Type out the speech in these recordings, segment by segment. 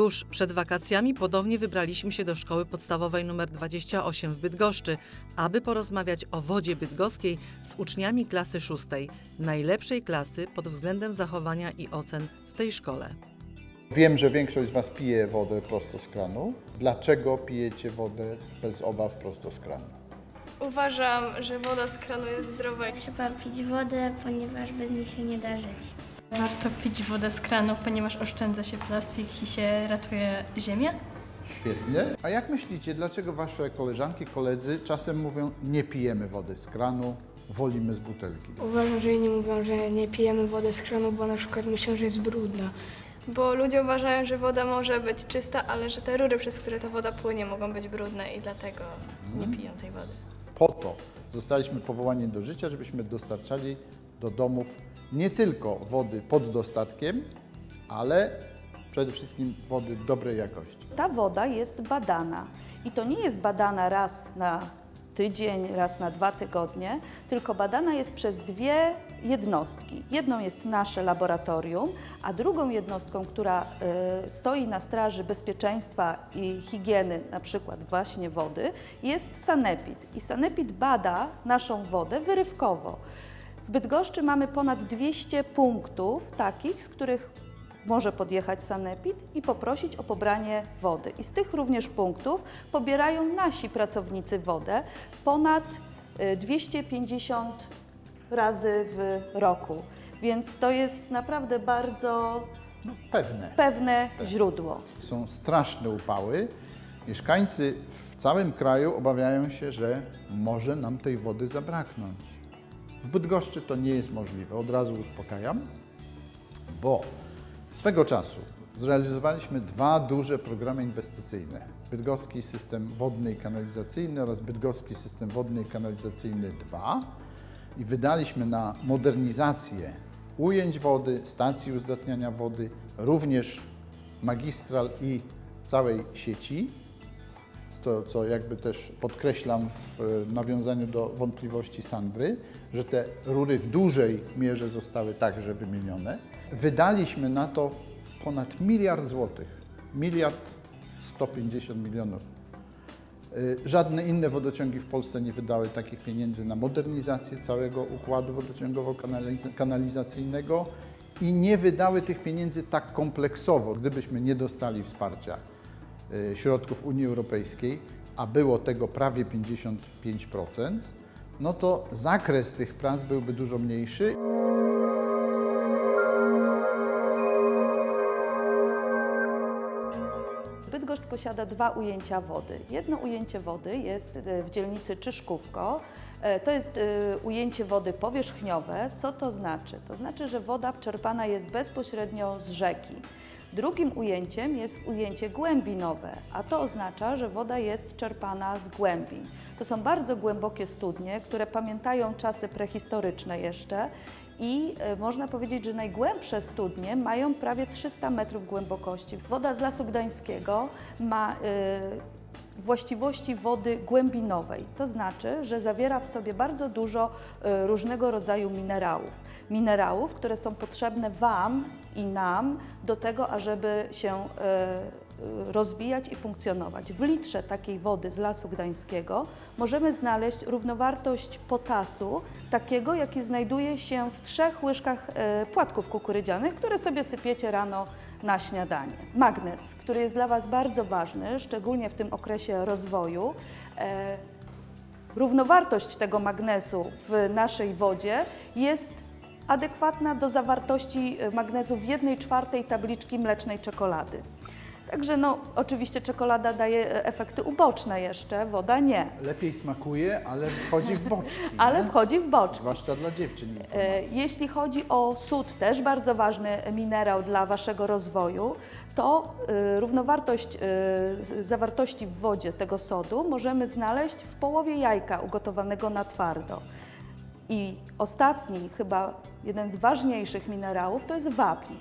Tuż przed wakacjami ponownie wybraliśmy się do szkoły podstawowej nr 28 w Bydgoszczy, aby porozmawiać o wodzie bydgoskiej z uczniami klasy szóstej, najlepszej klasy pod względem zachowania i ocen w tej szkole. Wiem, że większość z Was pije wodę prosto z kranu. Dlaczego pijecie wodę bez obaw prosto z kranu? Uważam, że woda z kranu jest zdrowa. Trzeba pić wodę, ponieważ bez niej się nie da żyć. Warto pić wodę z kranu, ponieważ oszczędza się plastik i się ratuje ziemię. Świetnie. A jak myślicie, dlaczego Wasze koleżanki, koledzy czasem mówią, nie pijemy wody z kranu, wolimy z butelki? Uważam, że inni mówią, że nie pijemy wody z kranu, bo na przykład myślą, że jest brudna. Bo ludzie uważają, że woda może być czysta, ale że te rury, przez które ta woda płynie, mogą być brudne i dlatego nie piją tej wody. Po to zostaliśmy powołani do życia, żebyśmy dostarczali do domów nie tylko wody pod dostatkiem, ale przede wszystkim wody dobrej jakości. Ta woda jest badana i to nie jest badana raz na tydzień, raz na dwa tygodnie, tylko badana jest przez dwie jednostki. Jedną jest nasze laboratorium, a drugą jednostką, która y, stoi na straży bezpieczeństwa i higieny, na przykład właśnie wody, jest Sanepid. I Sanepid bada naszą wodę wyrywkowo. W Bydgoszczy mamy ponad 200 punktów takich, z których może podjechać sanepid i poprosić o pobranie wody. I z tych również punktów pobierają nasi pracownicy wodę ponad y, 250 razy w roku. Więc to jest naprawdę bardzo No, pewne. pewne źródło. Są straszne upały. Mieszkańcy w całym kraju obawiają się, że może nam tej wody zabraknąć. W Bydgoszczy to nie jest możliwe, od razu uspokajam, bo swego czasu zrealizowaliśmy dwa duże programy inwestycyjne. Bydgoski System Wodny i Kanalizacyjny oraz Bydgoski System Wodny i Kanalizacyjny 2 i wydaliśmy na modernizację ujęć wody, stacji uzdatniania wody, również magistral i całej sieci, to, co jakby też podkreślam w e, nawiązaniu do wątpliwości Sandry, że te rury w dużej mierze zostały także wymienione. Wydaliśmy na to ponad miliard złotych, miliard 150 milionów. Y, Żadne inne wodociągi w Polsce nie wydały takich pieniędzy na modernizację całego układu wodociągowo-kanalizacyjnego i nie wydały tych pieniędzy tak kompleksowo, gdybyśmy nie dostali wsparcia środków Unii Europejskiej, a było tego prawie 55%, no to zakres tych prac byłby dużo mniejszy. Bydgoszcz posiada dwa ujęcia wody. Jedno ujęcie wody jest e, w dzielnicy Czyszkówko. E, To jest e, ujęcie wody powierzchniowe. Co to znaczy? To znaczy, że woda czerpana jest bezpośrednio z rzeki. Drugim ujęciem jest ujęcie głębinowe, a to oznacza, że woda jest czerpana z głębin. To są bardzo głębokie studnie, które pamiętają czasy prehistoryczne jeszcze i e, można powiedzieć, że najgłębsze studnie mają prawie 300 metrów głębokości. Woda z Lasu Gdańskiego ma e, właściwości wody głębinowej, to znaczy, że zawiera w sobie bardzo dużo e, różnego rodzaju minerałów. Minerałów, które są potrzebne Wam i nam do tego, ażeby się e, rozwijać i funkcjonować. W litrze takiej wody z Lasu Gdańskiego możemy znaleźć równowartość potasu, takiego jaki znajduje się w trzech łyżkach e, płatków kukurydzianych, które sobie sypiecie rano na śniadanie. Magnez, który jest dla Was bardzo ważny, szczególnie w tym okresie rozwoju. E, Równowartość tego magnezu w naszej wodzie jest adekwatna do zawartości e, magnezu w 1 czwartej tabliczki mlecznej czekolady. Także no, oczywiście czekolada daje e, efekty uboczne jeszcze, woda nie, Lepiej smakuje, ale wchodzi w boczki. ale nie? wchodzi w boczki. Zwłaszcza dla dziewczyn. E. Jeśli chodzi o sód, też bardzo ważny minerał dla Waszego rozwoju, to e, równowartość e, zawartości w wodzie tego sodu możemy znaleźć w połowie jajka ugotowanego na twardo. I ostatni, chyba jeden z ważniejszych minerałów, to jest wapń.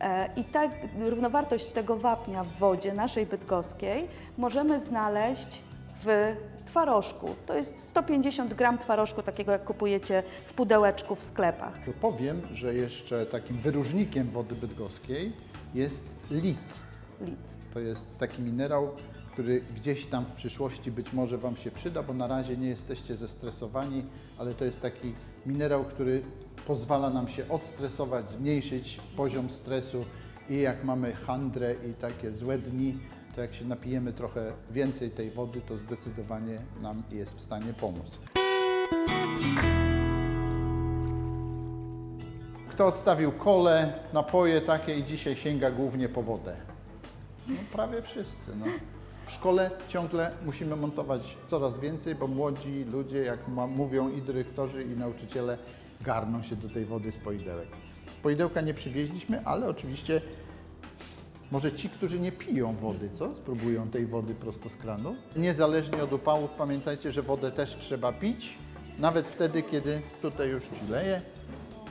E, I tak równowartość tego wapnia w wodzie naszej bydgoskiej możemy znaleźć w twarożku. To jest 150 gram twarożku, takiego jak kupujecie w pudełeczku w sklepach. Powiem, że jeszcze takim wyróżnikiem wody bydgoskiej jest lit. litr. To jest taki minerał, który gdzieś tam w przyszłości być może Wam się przyda, bo na razie nie jesteście zestresowani, ale to jest taki minerał, który pozwala nam się odstresować, zmniejszyć poziom stresu i jak mamy handrę i takie złe dni, to jak się napijemy trochę więcej tej wody, to zdecydowanie nam jest w stanie pomóc. Kto odstawił kole, napoje takie i dzisiaj sięga głównie po wodę? No, prawie wszyscy. No. W szkole ciągle musimy montować coraz więcej, bo młodzi ludzie, jak ma, mówią i dyrektorzy, i nauczyciele, garną się do tej wody z poidełek. Poidełka nie przywieźliśmy, ale oczywiście może ci, którzy nie piją wody, co? Spróbują tej wody prosto z kranu. Niezależnie od upałów, pamiętajcie, że wodę też trzeba pić, nawet wtedy, kiedy tutaj już ci leje,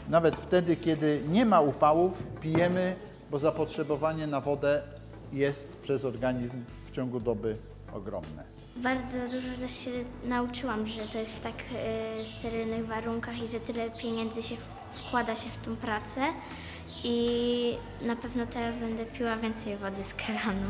nawet wtedy, kiedy nie ma upałów, pijemy, bo zapotrzebowanie na wodę jest przez organizm ciągu doby ogromne. Bardzo dużo też się nauczyłam, że to jest w tak e, sterylnych warunkach i że tyle pieniędzy się wkłada się w tą pracę. I na pewno teraz będę piła więcej wody z kranu.